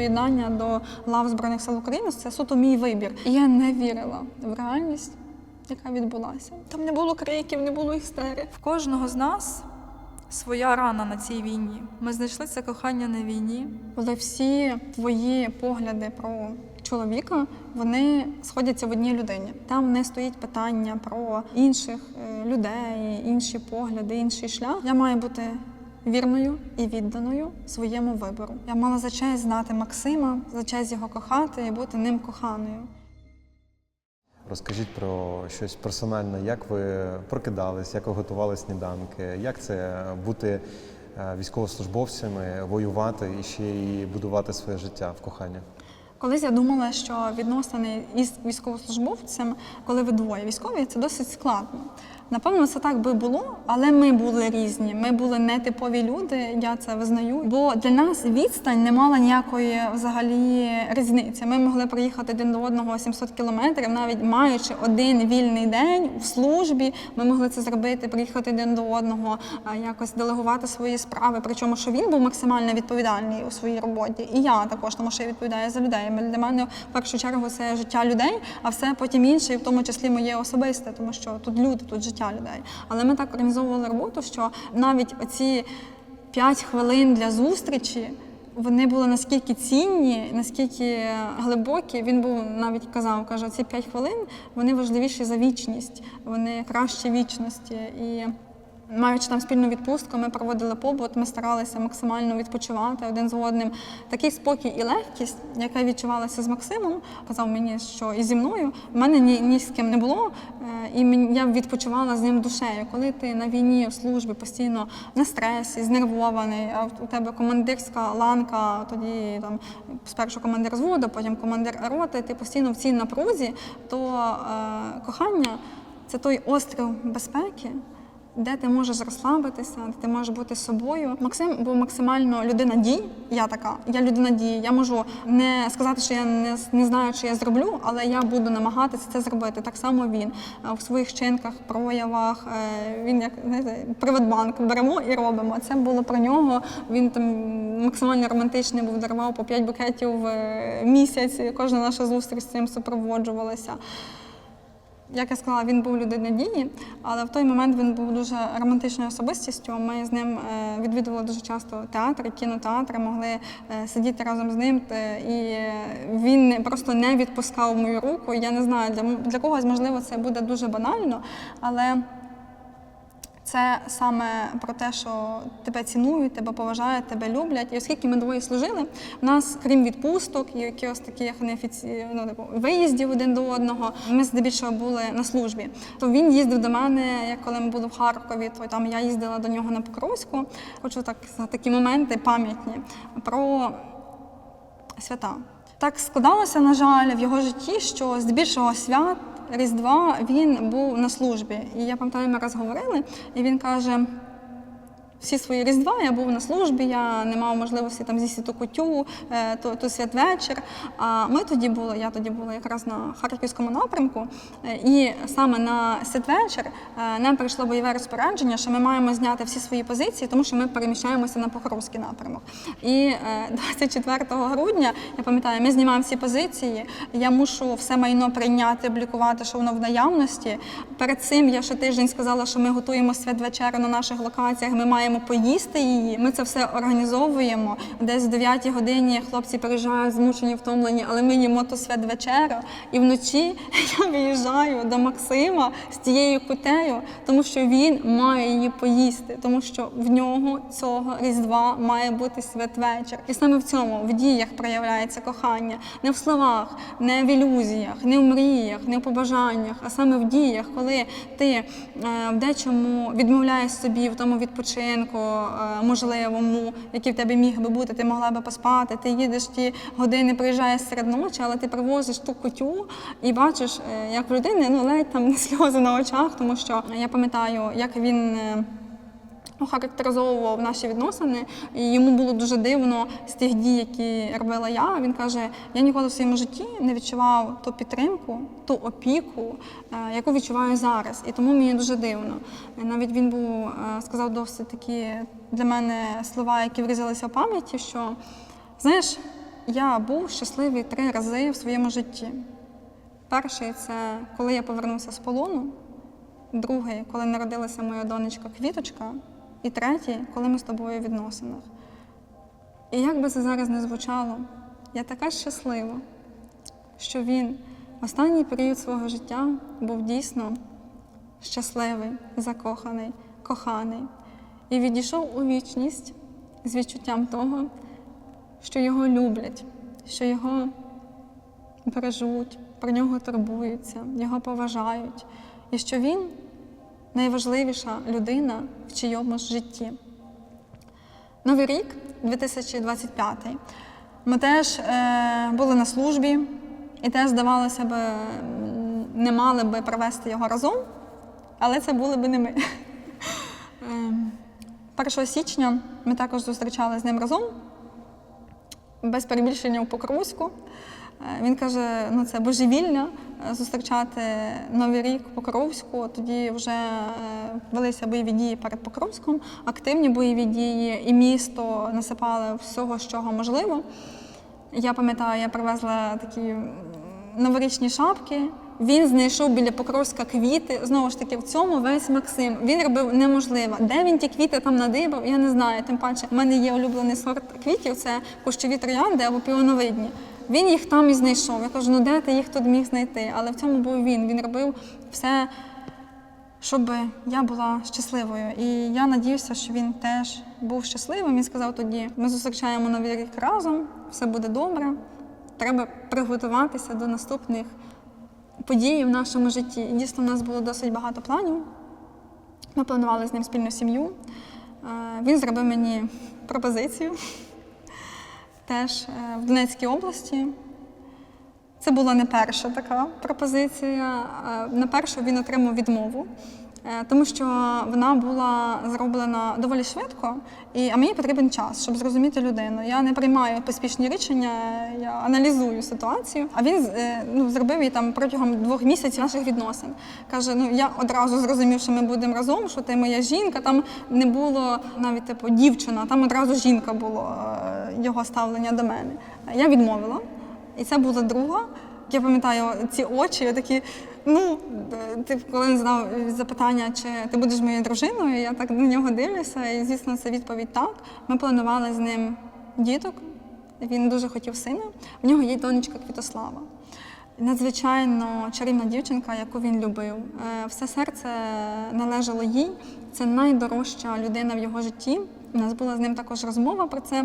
доєднання до лав Збройних сил України це суто мій вибір. І я не вірила в реальність, яка відбулася. Там не було криків, не було істери. В кожного з нас своя рана на цій війні. Ми знайшли це кохання на війні. Коли всі твої погляди про чоловіка вони сходяться в одній людині. Там не стоїть питання про інших е, людей, інші погляди, інший шлях. Я маю бути вірною і відданою своєму вибору. Я мала за честь знати Максима, за честь його кохати і бути ним коханою. Розкажіть про щось персональне, як ви прокидались, як ви готували сніданки, як це бути е, військовослужбовцями, воювати і ще й будувати своє життя в коханні? Колись я думала, що відносини із військовослужбовцем, коли ви двоє військові, це досить складно. Напевно, це так би було, але ми були різні. Ми були не типові люди, я це визнаю. Бо для нас відстань не мала ніякої взагалі різниці. Ми могли приїхати один до одного 700 кілометрів, навіть маючи один вільний день в службі. Ми могли це зробити, приїхати один до одного, якось делегувати свої справи. Причому, що він був максимально відповідальний у своїй роботі, і я також, тому що я відповідаю за людей. Для мене в першу чергу це життя людей, а все потім інше, і в тому числі моє особисте, тому що тут люди, тут життя людей. Але ми так організовували роботу, що навіть оці 5 хвилин для зустрічі. Вони були наскільки цінні, наскільки глибокі. Він був навіть казав, каже, ці 5 хвилин вони важливіші за вічність, вони краще вічності. І маючи там спільну відпустку, ми проводили побут, ми старалися максимально відпочивати один з одним. Такий спокій і легкість, яка відчувалася з Максимом, казав мені, що і зі мною в мене ні, ні з ким не було, е, і я відпочивала з ним душею. Коли ти на війні в службі постійно на стресі, знервований, а у тебе командирська ланка, тоді там спершу командир зводу, потім командир роти, ти постійно в цій напрузі, то е, кохання це той острів безпеки. Де ти можеш розслабитися, де ти можеш бути собою. Максим був максимально людина дій. Я така, я людина дії. Я можу не сказати, що я не, не знаю, що я зроблю, але я буду намагатися це зробити. Так само він Е, в своїх вчинках, проявах. е, Він як знаєте, Приватбанк беремо і робимо. Це було про нього. Він там максимально романтичний був, дарував по 5 букетів в місяць. Кожна наша зустріч з цим супроводжувалася. Як я сказала, він був людина дії, але в той момент він був дуже романтичною особистістю. Ми з ним е, відвідували дуже часто театри, кінотеатри, могли е, сидіти разом з ним. е, І він просто не відпускав мою руку. Я не знаю, для, для когось, можливо, це буде дуже банально, але це саме про те, що тебе цінують, тебе поважають, тебе люблять. І оскільки ми двоє служили, в нас, крім відпусток і якихось таких неофіці... ну, типу, виїздів один до одного, ми здебільшого були на службі. То він їздив до мене, як коли ми були в Харкові, то там я їздила до нього на Покровську. Хочу так такі моменти пам'ятні про свята. Так складалося, на жаль, в його житті, що здебільшого свят Різдва він був на службі. І я пам'ятаю, ми раз говорили, і він каже. Всі свої різдва я був на службі, я не мав можливості там з'їсти ту кутю, е, то, то святвечір. А ми тоді були, я тоді була якраз на харківському напрямку, е, і саме на святвечір е, нам прийшло бойове розпорядження, що ми маємо зняти всі свої позиції, тому що ми переміщаємося на Покровський напрямок. І е, 24 грудня я пам'ятаю, ми знімаємо всі позиції. Я мушу все майно прийняти, облікувати, що воно в наявності. Перед цим я ще тиждень сказала, що ми готуємо святвечеру на наших локаціях. Ми маємо поїсти її. Ми це все організовуємо. Десь в 9 годині хлопці приїжджають змучені, втомлені, але ми їмо ту святвечерю. І вночі я виїжджаю до Максима з тією кутею, тому що він має її поїсти, тому що в нього цього різдва має бути святвечір. І саме в цьому в діях проявляється кохання, не в словах, не в ілюзіях, не в мріях, не в побажаннях, а саме в діях, коли ти е, в дечому відмовляєш собі в тому відпочинку е, можливому, який в тебе міг би бути, ти могла би поспати. Ти їдеш ті години, приїжджаєш серед ночі, але ти привозиш ту кутю і бачиш, е, як в людини ну ледь там сльози на очах, тому що я пам'ятаю, як він. Е, ну, наші відносини, і йому було дуже дивно з тих дій, які робила я. Він каже: я ніколи в своєму житті не відчував ту підтримку, ту опіку, е, яку відчуваю зараз. І тому мені дуже дивно. Навіть він був е, сказав досить такі для мене слова, які врізалися в пам'яті, що знаєш. я був щасливий три рази в своєму житті. Перший це коли я повернувся з полону, другий, коли народилася моя донечка Квіточка, і третій, коли ми з тобою в відносинах. І як би це зараз не звучало, я така щаслива, що він останній період свого життя був дійсно щасливий, закоханий, коханий і відійшов у вічність з відчуттям того, що його люблять, що його бережуть, про нього турбуються, його поважають, і що він найважливіша людина в чийомусь житті. Новий рік 2025. Ми теж е, були на службі і теж, здавалося б, не мали би провести його разом, але це були би не ми. Ем, 1 січня ми також зустрічалися з ним разом, без перебільшення у Покровську. Е, Він каже, ну це божевільня е, зустрічати Новий рік Покровську. Тоді вже е, велися бойові дії перед Покровськом, активні бойові дії, і місто насипали всього, з чого можливо. Я пам'ятаю, я привезла такі новорічні шапки. Він знайшов біля Покровська квіти. Знову ж таки, в цьому весь Максим. Він робив неможливо. Де він ті квіти там надибав, я не знаю. Тим паче, в мене є улюблений сорт квітів це кущові троянди або піоновидні. Він їх там і знайшов. Я кажу, ну де ти їх тут міг знайти? Але в цьому був він. Він робив все, щоб я була щасливою. І я надіюся, що він теж був щасливим. Він сказав тоді: ми зустрічаємо новий рік разом, все буде добре. Треба приготуватися до наступних подій в нашому житті. І дійсно, в нас було досить багато планів. Ми планували з ним спільну сім'ю. Е, Він зробив мені пропозицію теж е, в Донецькій області. Це була не перша така пропозиція. Е, На першу він отримав відмову, тому що вона була зроблена доволі швидко, і, а мені потрібен час, щоб зрозуміти людину. Я не приймаю поспішні рішення, я аналізую ситуацію. А він е, ну, зробив її там протягом двох місяців наших відносин. Каже: ну я одразу зрозумів, що ми будемо разом, що ти моя жінка. Там не було навіть типу дівчина, там одразу жінка було е, його ставлення до мене. Я відмовила. І це була друга. Я пам'ятаю ці очі, такі. Ну, е, ти коли він задав запитання, чи ти будеш моєю дружиною, я так на нього дивлюся, і звісно, це відповідь так. Ми планували з ним діток. Він дуже хотів сина. В нього є донечка Квітослава. Надзвичайно чарівна дівчинка, яку він любив. Е, Все серце належало їй. Це найдорожча людина в його житті. У нас була з ним також розмова про це.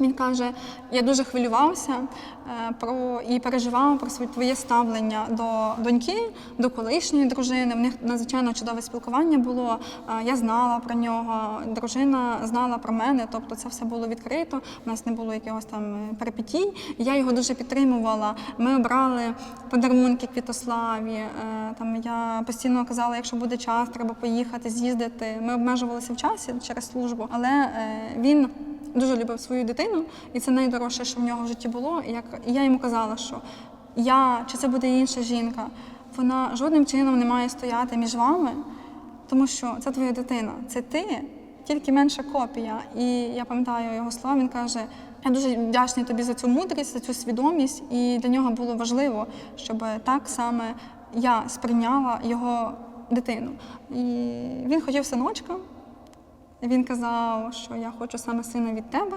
Він каже: я дуже хвилювався е, про і переживав про своє твоє ставлення до доньки, до колишньої дружини. В них надзвичайно чудове спілкування було. Е, Я знала про нього, дружина знала про мене, тобто це все було відкрито. У нас не було якогось там е, перипетій. І Я його дуже підтримувала. Ми обрали подарунки Квітославі. Там я постійно казала, якщо буде час, треба поїхати, з'їздити. Ми обмежувалися в часі через службу, але він дуже любив свою дитину, і це найдорожче, що в нього в житті було. І як і я йому казала, що я чи це буде інша жінка, вона жодним чином не має стояти між вами, тому що це твоя дитина, це ти, тільки менша копія. І я пам'ятаю його слова. Він каже: я дуже вдячний тобі за цю мудрість, за цю свідомість, і для нього було важливо, щоб так саме я сприйняла його дитину. І він хотів синочка. Він казав, що я хочу саме сина від тебе.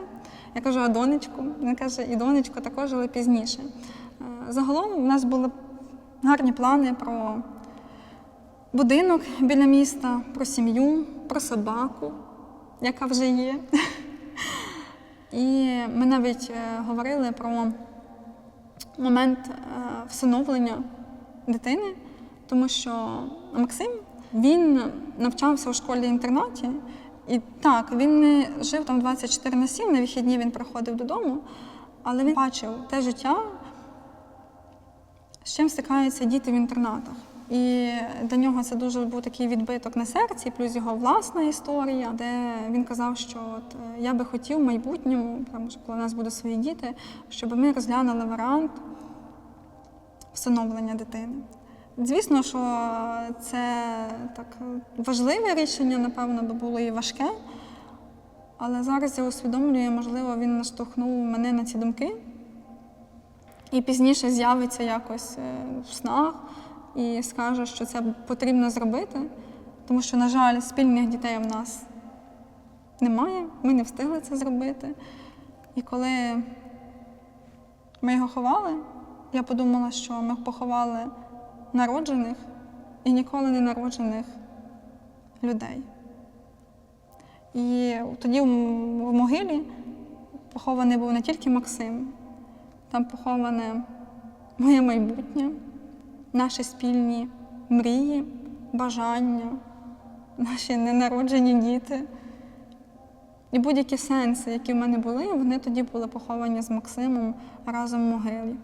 Я кажу, а донечку? Він каже, і донечку також, але пізніше. Е, Загалом у нас були гарні плани про будинок біля міста, про сім'ю, про собаку, яка вже є. І ми навіть е, говорили про момент е, всиновлення дитини, тому що Максим він навчався у школі-інтернаті. І так, він не жив там 24 на 7, на вихідні він приходив додому, але він бачив те життя, з чим стикаються діти в інтернатах. І для нього це дуже був такий відбиток на серці, плюс його власна історія, де він казав, що от, е, я би хотів в майбутньому, там, що коли у нас будуть свої діти, щоб ми розглянули варіант всиновлення дитини. Звісно, що це так важливе рішення, напевно, би було і важке. Але зараз я усвідомлюю, можливо, він наштовхнув мене на ці думки, і пізніше з'явиться якось е, в снах і скаже, що це потрібно зробити, тому що, на жаль, спільних дітей в нас немає, ми не встигли це зробити. І коли ми його ховали, я подумала, що ми поховали народжених і ніколи не народжених людей. І тоді в могилі похований був не тільки Максим, там поховане моє майбутнє, наші спільні мрії, бажання, наші ненароджені діти. І будь-які сенси, які в мене були, вони тоді були поховані з Максимом разом в могилі.